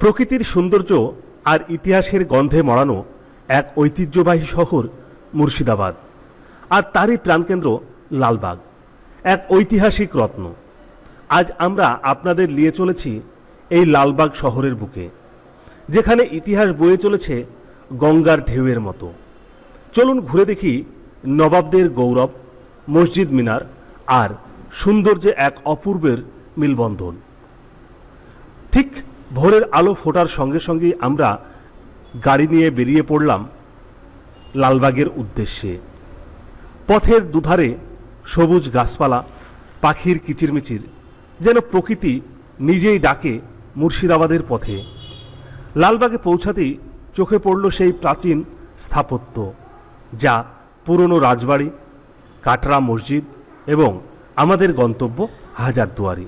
প্রকৃতির সৌন্দর্য আর ইতিহাসের গন্ধে মড়ানো এক ঐতিহ্যবাহী শহর মুর্শিদাবাদ। আর তারই প্রাণকেন্দ্র লালবাগ। এক ঐতিহাসিক রত্ন। আজ আমরা আপনাদের নিয়ে চলেছি এই লালবাগ শহরের বুকে, যেখানে ইতিহাস বয়ে চলেছে গঙ্গার ঢেউয়ের মতো। চলুন ঘুরে দেখি নবাবদের গৌরব, মসজিদ মিনার আর সৌন্দর্যে এক অপূর্বের মিলবন্ধন। ঠিক ভোরের আলো ফোটার সঙ্গে সঙ্গেই আমরা গাড়ি নিয়ে বেরিয়ে পড়লাম লালবাগের উদ্দেশ্যে। পথের দুধারে সবুজ গাছপালা, পাখির কিচিরমিচির, যেন প্রকৃতি নিজেই ডাকে মুর্শিদাবাদের পথে। লালবাগে পৌঁছাতেই চোখে পড়ল সেই প্রাচীন স্থাপত্য, যা পুরনো রাজবাড়ি, কাটরা মসজিদ এবং আমাদের গন্তব্য হাজারদুয়ারি।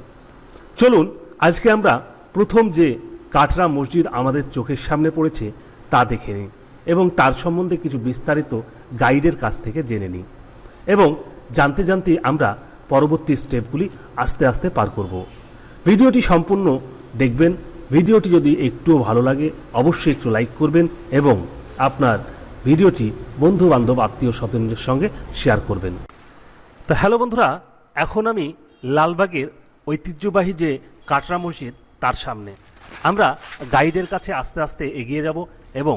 চলুন, আজকে আমরা প্রথম যে কাটরা মসজিদ আমাদের চোখের সামনে পড়েছে, তা দেখে নিই এবং তার সম্বন্ধে কিছু বিস্তারিত গাইডের কাছ থেকে জেনে নিই এবং জানতে জানতে আমরা পরবর্তী স্টেপগুলি আস্তে আস্তে পার করব। ভিডিওটি সম্পূর্ণ দেখবেন, ভিডিওটি যদি একটুও ভালো লাগে, অবশ্যই একটু লাইক করবেন এবং আপনার ভিডিওটি বন্ধু বান্ধব আত্মীয় স্বজনদের সঙ্গে শেয়ার করবেন। তো হ্যালো বন্ধুরা, এখন আমি লালবাগের ঐতিহ্যবাহী যে কাটরা মসজিদ তার সামনে। আমরা গাইডের কাছে আস্তে আস্তে এগিয়ে যাব এবং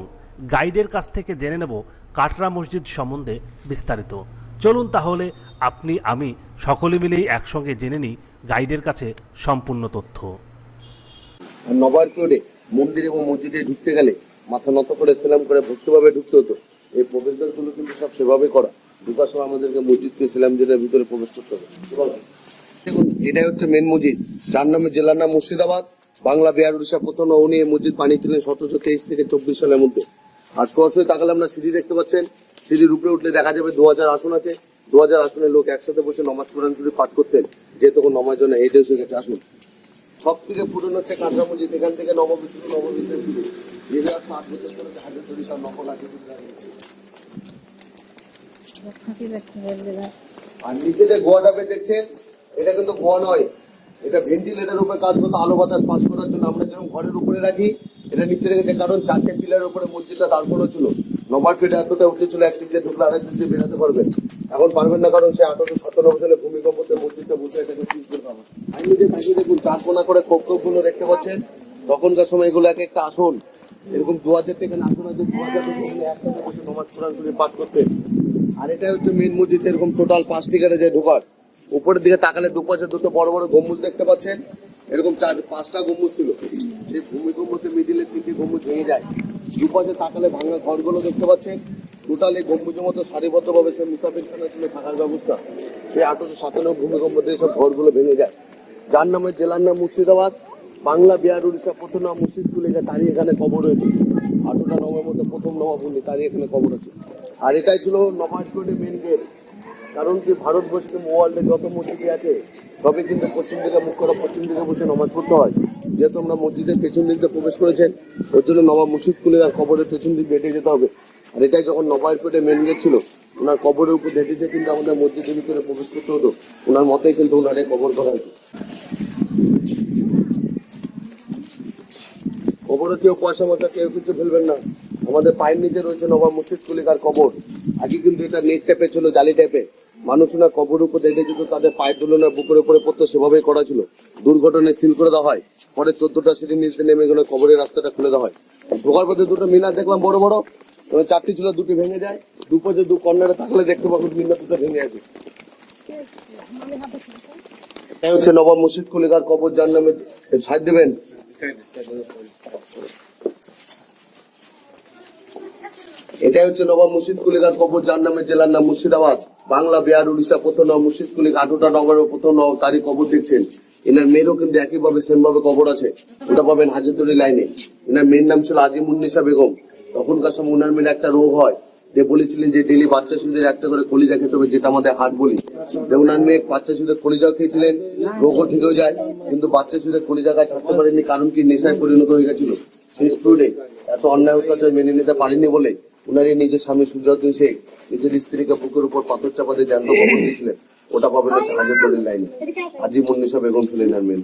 গাইডের কাছ থেকে জেনে নেব কাটরা মসজিদ সম্বন্ধে বিস্তারিত। চলুন তাহলে আপনি, আমি সকলে মিলেই একসঙ্গে জেনে নিই গাইডের কাছে সম্পূর্ণ তথ্য। নবাব রোডে মন্দির এবং মসজিদে ঢুকতে গেলে মাথা নত করে সেলাম করে ভক্তভাবে ঢুকতে হতো। এই প্রবেশদ্বারগুলো কিন্তু সব সেভাবে করা। ঢুকার সময় আমাদেরকে মসজিদকে সেলাম জেলার ভিতরে প্রবেশ করতে হবে। দেখুন এটাই হচ্ছে মেন মসজিদ। যার নামে জেলার নাম মুর্শিদাবাদ। বাংলা বিহার উড়িষ্যা প্রথম উনি এই মসজিদ বানিয়েছিলেন সতেরোশো তেইশ থেকে চব্বিশ সালের মধ্যে। আর সরাসরি তাকালে আমরা সিঁড়ি দেখতে পাচ্ছেন। সিঁড়ির উপরে উঠলে দেখা যাবে দু হাজার আসন আছে। দু হাজার আসনের লোক একসাথে বসে নমাজ কোরআন শরীফ পাঠ করতেন। যে তখন নমাজ জন্য হেঁটে এসে গেছে আসুন। সব থেকে পুরনো হচ্ছে কাঁচা মসজিদ। এখান থেকে নববিশ্বের শুরু। দুই হাজার সাত বছর ধরে হাজার তৈরি সব নকল আছে আর নিচে যে গোয়াটা দেখছেন এটা কিন্তু গোয়া নয়। এটা ভেন্টিলেটার উপরে কাজ করতো, আলো বাতাস পাস করার জন্য। আমরা যেরকম ঘরের উপরে রাখি, এটা নিচে রেখেছে কারণ চারটে পিলারের উপরে মসজিদটা দাঁড় করা ছিল নবার পেটে এতটা উঁচু ছিল, একদিক দিয়ে ঢুকলে আরেক দিক দিয়ে বেরোতে পারবেন এখন পারবেন না, কারণ সে আঠারোশো সতেরো সালে ভূমিকম্পতে মসজিদটা বসে এটাকে সিজ করে পাবেন আমি নিজে তাকিয়ে দেখুন করে কোপ কোপগুলো দেখতে পাচ্ছেন? তখনকার সময় এগুলো এক একটা আসন। এরকম দু হাজার থেকে না, আসন আছে, দু হাজার একসাথে বসে নমাজ কোরআন শরীফ পাঠ করতেন আর এটা হচ্ছে মেন মসজিদ, এরকম টোটাল পাঁচ টিকারে যে ঢোকার। উপরের দিকে তাকালে দুপাশে দুটো বড় বড় গম্বুজ দেখতে পাচ্ছেন। এরকম চার, পাঁচটা গম্বুজ ছিল। সেই ভূমিকম্পতে মিডিলে তিনটি গম্বুজ ভেঙে যায়। দুপাশে তাকালে ভাঙা ঘরগুলো দেখতে পাচ্ছেন। টোটাল এই গম্বুজের মতো সারিবদ্ধভাবে সে মুসাফির খানা ছিল থাকার ব্যবস্থা। সেই আঠারোশো সাতান্ন ভূমিকম্পতে সব ঘরগুলো ভেঙে যায়। যার নামে জেলার নাম মুর্শিদাবাদ, বাংলা, বিহার উড়িষ্যা প্রথম নাম মুর্শিদ কুলিগা তারই এখানে কবর রয়েছে। আঠারোটা নবের মধ্যে প্রথম নবাব উনি তারই এখানে কবর আছে আর এটাই ছিল নবাজ মেন গেট কারণ কি ভারতবর্ষে ওয়ার্ল্ডে যত মসজিদ আছে, সবই কিন্তু পশ্চিম দিকে মুখ করে পশ্চিম দিকে বসে নমাজ পড়তে হয়। যেহেতু আমরা মসজিদের পেছন দিক প্রবেশ করেছেন ওর জন্য নবাব মুর্শিদ কুলে আর কবরের পেছন দিক হেঁটে যেতে হবে। আর এটাই যখন নবাব পেটে মেন গেট ছিল, ওনার কবরের উপর হেঁটেছে কিন্তু আমাদের মসজিদের ভিতরে প্রবেশ করতে হতো। ওনার মতেই কিন্তু ওনার কবর করা হয়েছে। কবরে কেউ পয়সা মশা কেউ কিছু ফেলবেন না। আমাদের পায়ের নিচে রয়েছে নবাব মুর্শিদ কুলিকার কবর। আগে কিন্তু এটা নেট টাইপে ছিল, জালি টাইপে মানুষ না কবর উপর দেখে যেত, তাদের পায়ের তুলনায় বুকের উপরে পড়তো, সেভাবেই করা ছিল। দুর্ঘটনায় সিল করে দেওয়া হয়। পরে চোদ্দটা সিঁড়ির নিচে নেমে গেলে কবরের রাস্তাটা খুলে দেওয়া হয়। ঢোকার পথে দুটো মিনার দেখলাম, বড় বড়। এবার চারটি চুলা দুটি ভেঙে যায়। দুপাশে দু কর্নারে থাকলে দেখতে পাবো মিনার দুটো ভেঙে আছে। হচ্ছে নবাব মুর্শিদ কুলিকার কবর, যার নামে সাজ দেবেন। এটাই হচ্ছে নবাব মুর্শিদ কুলিকার কবর যার নামে জেলার নাম মুর্শিদাবাদ। বাংলা, বিহার, উড়িষ্যা, প্রথম নবাব মুর্শিদ কুলিক আঠোটা নগরের প্রথম নবাব তারই কবর দেখছেন। এনার মেয়েরও কিন্তু একইভাবে সেম ভাবে কবর আছে। ওটা পাবেন হাজারদুয়ারি লাইনে। এনার মেয়ের নাম ছিল আজিমুন্নিসা বেগম। তখনকার সময় ওনার মেয়ের একটা রোগ হয়। যে বলেছিলেন যে ডেলি বাচ্চা শিশুদের একটা করে কলিজা খেতে হবে যেটা আমাদের হাট বলি। যে মেয়ে বাচ্চা শিশুদের কলিজা খেয়েছিলেন। রোগও ঠিক হয়ে যায়। কিন্তু বাচ্চা শিশুদের কলিজা গাছ ছাড়তে পারেনি কারণ কি? নেশায় পরিণত হয়ে গেছিল। সেই স্টুডে এত অন্যায় অত্যাচার মেনে নিতে পারেনি বলে উনারই নিজের স্বামী সুজাউদ্দিন শেখ, নিজের স্ত্রীকে বুকের উপর পাথর চাপা দিয়ে জ্যান্ত কবর দিয়েছিলেন ওটা পাবেন হচ্ছে হাজারদুয়ারি লাইনে। আজি মুন্নিসা বেগম ছিলেন আর মেন।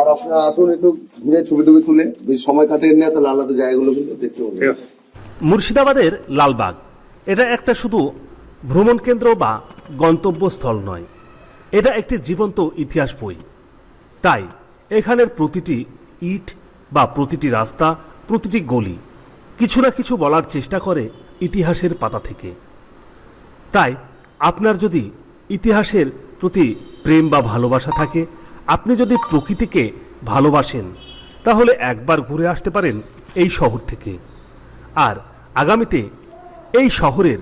আর আপনারা আসুন একটু ঘুরে ছবি টবি তুলে। বেশি সময় কাটিয়ে নেয় তাহলে আলাদা জায়গাগুলো দেখতে পাবেন মুর্শিদাবাদের লালবাগ। এটা একটা শুধু ভ্রমণ কেন্দ্র বা গন্তব্যস্থল নয়। এটা একটি জীবন্ত ইতিহাস বই। তাই এখানের প্রতিটি ইট বা প্রতিটি রাস্তা, প্রতিটি গলি কিছু না কিছু বলার চেষ্টা করে ইতিহাসের পাতা থেকে। তাই, আপনার যদি ইতিহাসের প্রতি প্রেম বা ভালোবাসা থাকে, আপনি যদি প্রকৃতিকে ভালোবাসেন, তাহলে একবার ঘুরে আসতে পারেন এই শহর থেকে। আর আগামীতে এই শহরের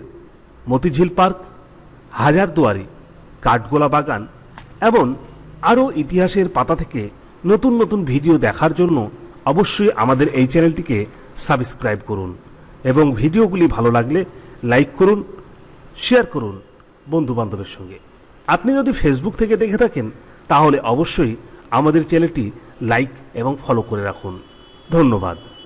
মতিঝিল পার্ক, হাজারদুয়ারি, কাঠগোলা বাগান এবং আরও ইতিহাসের পাতা থেকে নতুন নতুন ভিডিও দেখার জন্য অবশ্যই আমাদের এই চ্যানেলটিকে সাবস্ক্রাইব করুন এবং ভিডিওগুলি ভালো লাগলে লাইক করুন, শেয়ার করুন বন্ধুবান্ধবের সঙ্গে। আপনি যদি ফেসবুক থেকে দেখে থাকেন, তাহলে অবশ্যই আমাদের চ্যানেলটি লাইক এবং ফলো করে রাখুন। ধন্যবাদ।